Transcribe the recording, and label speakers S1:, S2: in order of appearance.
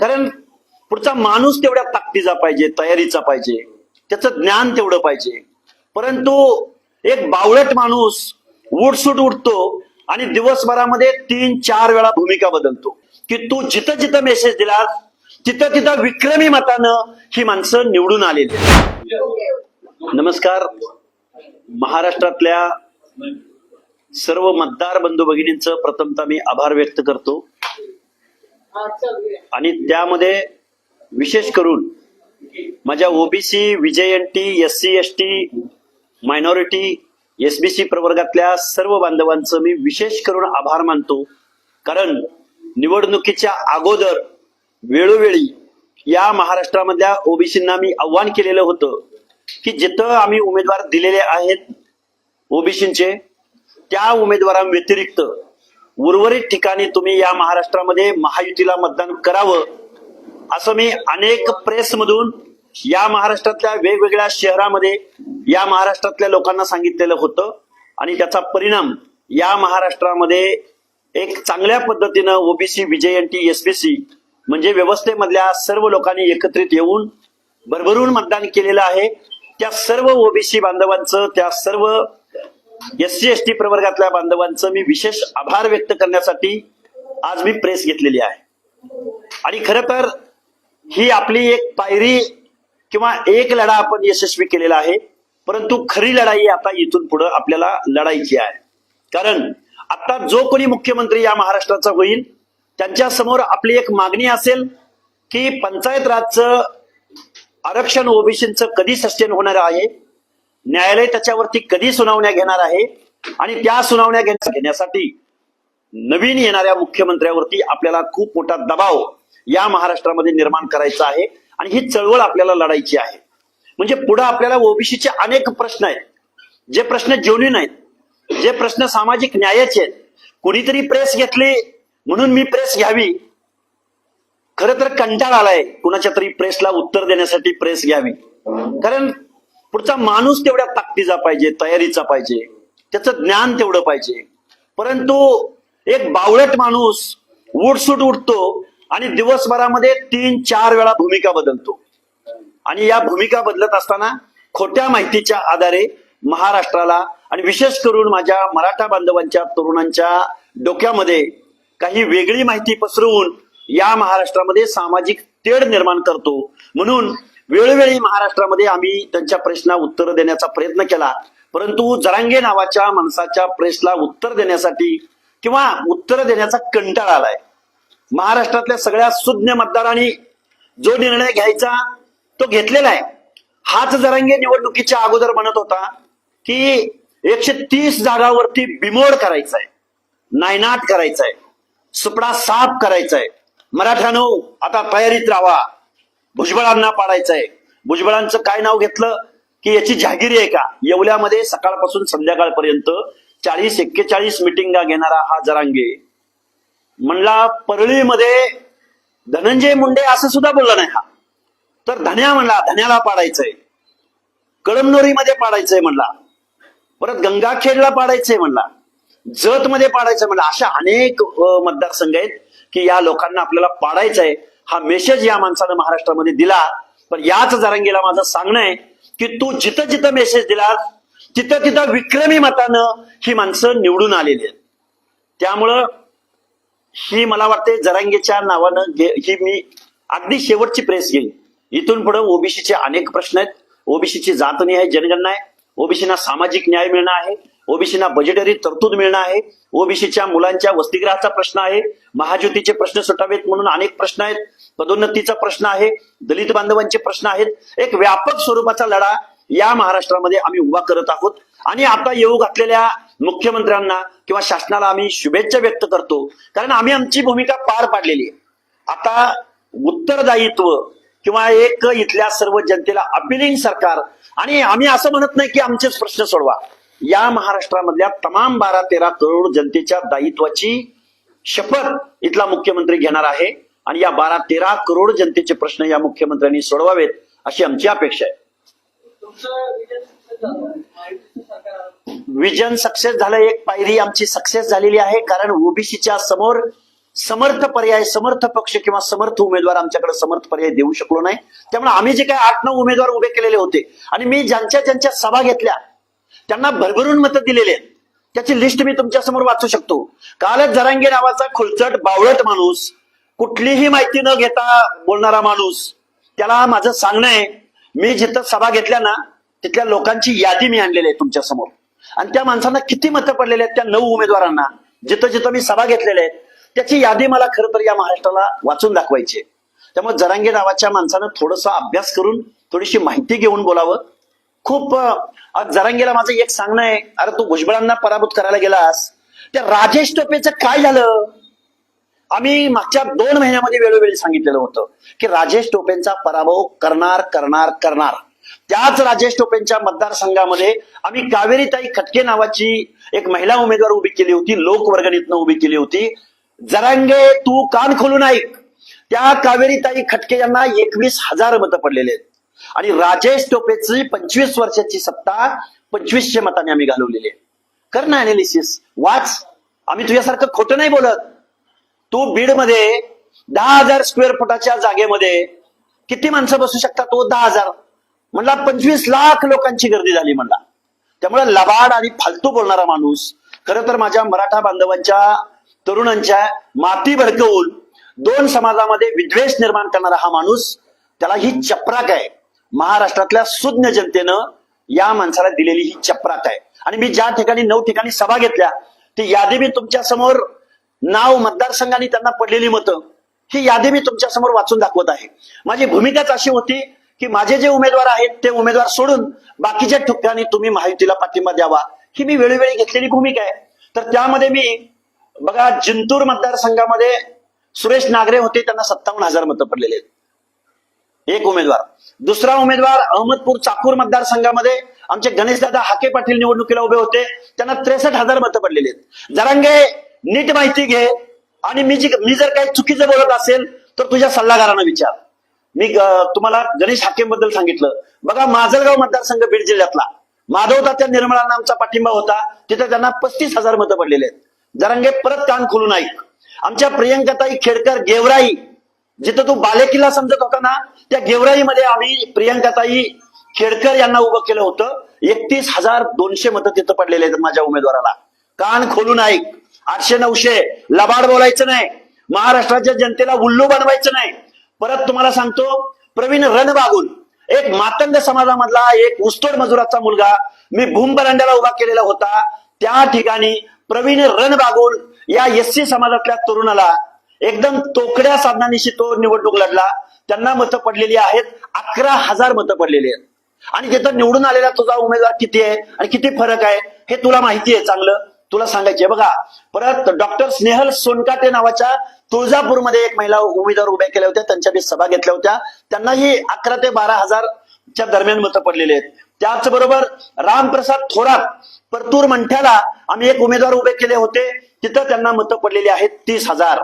S1: कारण पुढचा माणूस तेवढ्या ताकदीचा पाहिजे तयारीचा पाहिजे त्याचं ज्ञान तेवढं पाहिजे. परंतु एक बावळट माणूस उठसूट उठतो आणि दिवसभरामध्ये तीन चार वेळा भूमिका बदलतो. की तू जिथं जिथं मेसेज दिला तिथं तिथं विक्रमी मतानं ही माणसं निवडून आलेली नमस्कार. महाराष्ट्रातल्या सर्व मतदार बंधू भगिनींचं प्रथमतः मी आभार व्यक्त करतो. आणि त्यामध्ये विशेष करून माझ्या OBC विजयंटी S C S T minority SBC प्रवर्गातल्या सर्व बांधवांचं मी विशेष करून आभार मानतो. कारण निवडणुकीच्या अगोदर वेळोवेळी या महाराष्ट्रामधल्या ओबीसींना मी आव्हान केलेलं होतं की जिथं आम्ही उमेदवार दिलेले आहेत ओबीसींचे त्या उमेदवारांव्यतिरिक्त उर्वरित ठिकाणी तुम्ही या महाराष्ट्रामध्ये महायुतीला मतदान करावं असं मी अनेक प्रेसमधून या महाराष्ट्रातल्या वेगवेगळ्या शहरामध्ये या महाराष्ट्रातल्या लोकांना सांगितलेलं होतं. आणि त्याचा परिणाम या महाराष्ट्रामध्ये एक चांगल्या पद्धतीनं ओबीसी विजयंटी एसबीसी म्हणजे व्यवस्थेमधल्या सर्व लोकांनी एकत्रित येऊन भरभरून मतदान केलेलं आहे. त्या सर्व ओबीसी बांधवांचं त्या सर्व एस सी एस टी प्रवर्गातल्या बांधवांचं मी विशेष आभार व्यक्त करण्यासाठी आज मी प्रेस घेतलेली आहे. आणि खर तर ही आपली एक पायरी किंवा एक लढा आपण यशस्वी केलेला आहे परंतु खरी लढाई आता इथून पुढे आपल्याला लढायची आहे. कारण आता जो कोणी मुख्यमंत्री या महाराष्ट्राचा होईल त्यांच्यासमोर आपली एक मागणी असेल की पंचायत राजचं आरक्षण ओबीसीचं कधी सस्टेन होणार आहे न्यायालय त्याच्यावरती कधी सुनावण्या घेणार आहे आणि त्या सुनावण्या घेण्यासाठी नवीन येणाऱ्या मुख्यमंत्र्यावरती आपल्याला खूप मोठा दबाव या महाराष्ट्रामध्ये निर्माण करायचा आहे आणि ही चळवळ आपल्याला लढायची आहे. म्हणजे पुढे आपल्याला ओबीसीचे अनेक प्रश्न आहेत. जे प्रश्न जेवणीन आहेत जे प्रश्न सामाजिक न्यायाचे आहेत. कोणीतरी प्रेस घेतली म्हणून मी प्रेस घ्यावी. खर तर कंटाळ आलाय कुणाच्या तरी प्रेसला उत्तर देण्यासाठी प्रेस घ्यावी. कारण पुढचा माणूस तेवढ्या ताकदीचा पाहिजे तयारीचा पाहिजे त्याचं ज्ञान तेवढं पाहिजे. परंतु एक बावळट माणूस उठसूट उठतो आणि दिवसभरामध्ये तीन चार वेळा भूमिका बदलतो. आणि या भूमिका बदलत असताना खोट्या माहितीच्या आधारे महाराष्ट्राला आणि विशेष करून माझ्या मराठा बांधवांच्या तरुणांच्या डोक्यामध्ये काही वेगळी माहिती पसरवून या महाराष्ट्रामध्ये सामाजिक तेढ निर्माण करतो. म्हणून वेळोवेळी महाराष्ट्रामध्ये आम्ही त्यांच्या प्रश्ना उत्तर देण्याचा प्रयत्न केला. परंतु जरांगे नावाच्या माणसाच्या प्रेसला उत्तर देण्यासाठी किंवा उत्तर देण्याचा कंटाळा आलाय. महाराष्ट्रातल्या सगळ्या सुज्ञ मतदारांनी जो निर्णय घ्यायचा तो घेतलेला आहे. हाच जरांगे निवडणुकीच्या अगोदर म्हणत होता की एकशे तीस जागावरती बिमोड करायचा आहे. नायनाट करायचा आहे. सुपडा साफ करायचा आहे. मराठ्यानो आता तयारीत राहा. भुजबळांना पाडायचं आहे भुजबळांचं काय नाव घेतलं? की याची जहागिरी आहे का? येवल्यामध्ये सकाळपासून संध्याकाळपर्यंत चाळीस एक्केचाळीस मिटिंगा घेणारा हा जरांगे. म्हणला परळीमध्ये धनंजय मुंडे असं सुद्धा बोलला नाही हा. तर धन्या म्हणला धन्याला पाडायचंय. कळमनोरीमध्ये पाडायचंय म्हणला. परत गंगाखेडला पाडायचंय म्हणला. जत मध्ये पाडायचंय म्हणला. अशा अनेक मतदारसंघ आहेत की या लोकांना आपल्याला पाडायचंय. हा मेसेज या माणसानं महाराष्ट्रामध्ये दिला. पण याच जरांगीला माझं सांगणं आहे की तू जिथं जिथं मेसेज दिला तिथं तिथं विक्रमी मतानं ही माणसं निवडून आलेली आहेत. त्यामुळं ही मला वाटते जरांगेच्या नावानं घे- ही मी अगदी शेवटची प्रेस घेईन. इथून पुढे ओबीसीचे अनेक प्रश्न आहेत. ओबीसीची जातनी जनगणना आहे. ओबीसीना सामाजिक न्याय मिळणं आहे. ओबीसीना बजेटरी तरतूद मिळणं आहे. ओबीसीच्या मुलांच्या वसतिगृहाचा प्रश्न आहे. महाज्योतीचे प्रश्न सुटावेत म्हणून अनेक प्रश्न आहेत. पदोन्नतीचा प्रश्न आहे. दलित बांधवांचे प्रश्न आहेत. एक व्यापक स्वरूपाचा लढा या महाराष्ट्रामध्ये आम्ही उभा करत आहोत. आणि आता येऊ घातलेल्या मुख्यमंत्र्यांना किंवा शासनाला आम्ही शुभेच्छा व्यक्त करतो. कारण आम्ही आमची भूमिका पार पाडलेली आहे. आता उत्तरदायित्व किंवा एक इथल्या सर्व जनतेला अपिलिंग सरकार. आणि आम्ही असं म्हणत नाही की आमचेच प्रश्न सोडवा. या महाराष्ट्रामधल्या तमाम बारा तेरा करोड जनतेच्या दायित्वाची शपथ इथला मुख्यमंत्री घेणार आहे. आणि या बारा तेरा करोड जनतेचे प्रश्न या मुख्यमंत्र्यांनी सोडवावेत अशी आमची अपेक्षा आहे. विजन सक्सेस झालं एक पायरी आमची सक्सेस झालेली आहे. कारण ओबीसीच्या समोर समर्थ पर्याय समर्थ पक्ष किंवा समर्थ उमेदवार आमच्याकडे समर्थ पर्याय देऊ शकलो नाही. त्यामुळे आम्ही जे काही आठ नऊ उमेदवार उभे केलेले होते आणि मी ज्यांच्या ज्यांच्या सभा घेतल्या त्यांना भरभरून मतं दिलेले आहेत. त्याची लिस्ट मी तुमच्यासमोर वाचू शकतो. कालच जरांगे नावाचा खुलचट बावळट माणूस कुठलीही माहिती न घेता बोलणारा माणूस त्याला माझं सांगणं आहे मी जिथं सभा घेतल्या ना तिथल्या लोकांची यादी मी आणलेली आहे तुमच्यासमोर आणि त्या माणसांना किती मतं पडलेली आहेत त्या नऊ उमेदवारांना जिथं जिथं मी सभा घेतलेल्या आहेत त्याची यादी मला खरं तर या महाराष्ट्राला वाचून दाखवायची आहे. त्यामुळे जरांगे नावाच्या माणसानं थोडस अभ्यास करून थोडीशी माहिती घेऊन बोलावं खूप अं, आज माझं एक सांगणं आहे. अरे तू भुजबळांना पराभूत करायला गेलास. त्या राजेश टोपेचं काय झालं? आम्ही मागच्या दोन महिन्यामध्ये वेळोवेळी सांगितलेलं होतं की राजेश टोपेंचा पराभव करणार करणार करणार. त्याच राजेश टोपेंच्या मतदारसंघामध्ये आम्ही कावेरीताई खटके नावाची एक महिला उमेदवार उभी केली होती लोकवर्गणीतनं उभी केली होती. जरांगे तू कान खोलून ऐक. त्या कावेरीताई खटके यांना एकवीस हजार मतं पडलेले आहेत. आणि राजेश टोपेची पंचवीस वर्षाची सत्ता पंचवीसशे मताने आम्ही घालवलेली आहे. कर ना अनालिसिस वाच. आम्ही तुझ्यासारखं खोटं नाही बोलत. तू बीडमध्ये दहा हजार स्क्वेअर फुटाच्या जागेमध्ये किती माणसं बसू शकतात तो दहा हजार. म्हणला पंचवीस लाख लोकांची गर्दी झाली म्हणला. त्यामुळे लबाड आणि फालतू बोलणारा माणूस खरं तर माझ्या मराठा बांधवांच्या तरुणांच्या माती भडकवून दोन समाजामध्ये विद्वेष निर्माण करणारा हा माणूस त्याला ही चपराक आहे. महाराष्ट्रातल्या सुज्ञ जनतेनं या माणसाला दिलेली ही चपरात आहे. आणि मी ज्या ठिकाणी नऊ ठिकाणी सभा घेतल्या ती यादी मी तुमच्यासमोर नाव मतदारसंघाने त्यांना पडलेली मतं ही यादी मी तुमच्यासमोर वाचून दाखवत आहे. माझी भूमिकाच अशी होती की माझे जे उमेदवार आहेत ते उमेदवार सोडून बाकीच्या ठिकाणी तुम्ही महायुतीला पाठिंबा द्यावा ही मी वेळोवेळी घेतलेली भूमिका आहे. तर त्यामध्ये मी बघा जिंतूर मतदारसंघामध्ये सुरेश नागरे होते त्यांना सत्तावन्न हजार मतं पडलेले आहेत. एक उमेदवार. दुसरा उमेदवार अहमदपूर चाकूर मतदारसंघामध्ये आमचे गणेशदादा हाके पाटील निवडणुकीला उभे होते. त्यांना त्रेसष्ट हजार मतं पडलेली आहेत. जरांगे नीट माहिती घे. आणि मी जी मी जर काही चुकीचं बोलत असेल तर तुझ्या सल्लागारांना विचार. मी तुम्हाला गणेश हाकेबद्दल सांगितलं. बघा माजलगाव मतदारसंघ बीड जिल्ह्यातला. माधव तात्या निर्मळांना आमचा पाठिंबा होता. तिथे त्यांना पस्तीस हजार मतं पडलेले आहेत. जरांगे परत कान खुलून ऐक. आमच्या प्रियंकाताई खेडकर गेवराई जिथं तू बालेकिल्ला समजत होता ना त्या गेवराईमध्ये आम्ही प्रियंकाताई खेडकर यांना उभं केलं होतं. एकतीस हजार दोनशे मतं तिथं पडलेले आहेत माझ्या उमेदवाराला. कान खोलून ऐक. आठशे नऊशे. लबाड बोलायचं नाही. महाराष्ट्राच्या जनतेला उल्लू बनवायचं नाही. परत तुम्हाला सांगतो प्रवीण रणबागुल एक मातंग समाजामधला एक उस्तोड मजुराचा मुलगा मी भूमबरांड्याला उभा केलेला होता. त्या ठिकाणी प्रवीण रणबागुल या एस सी समाजातल्या तरुणाला एकदम तोकड्या साधनानिशी तो निवडणूक लढला. त्यांना मतं पडलेली आहेत. अकरा हजार मतं पडलेली आहेत. आणि तिथं निवडून आलेला तुझा उमेदवार किती आहे आणि किती फरक आहे हे तुला माहिती आहे चांगलं. तुला सांगायचे बघा परत डॉक्टर स्नेहल सोनकाटे नावाच्या तुळजापूरमध्ये एक महिला उमेदवार उभ्या केल्या होत्या. त्यांच्या सभा घेतल्या होत्या. त्यांनाही अकरा ते बारा हजारच्या दरम्यान मतं पडलेली आहेत. त्याचबरोबर रामप्रसाद थोरात परतूर मंठ्याला आम्ही एक उमेदवार उभे केले होते. तिथं त्यांना मतं पडलेली आहेत तीस हजार.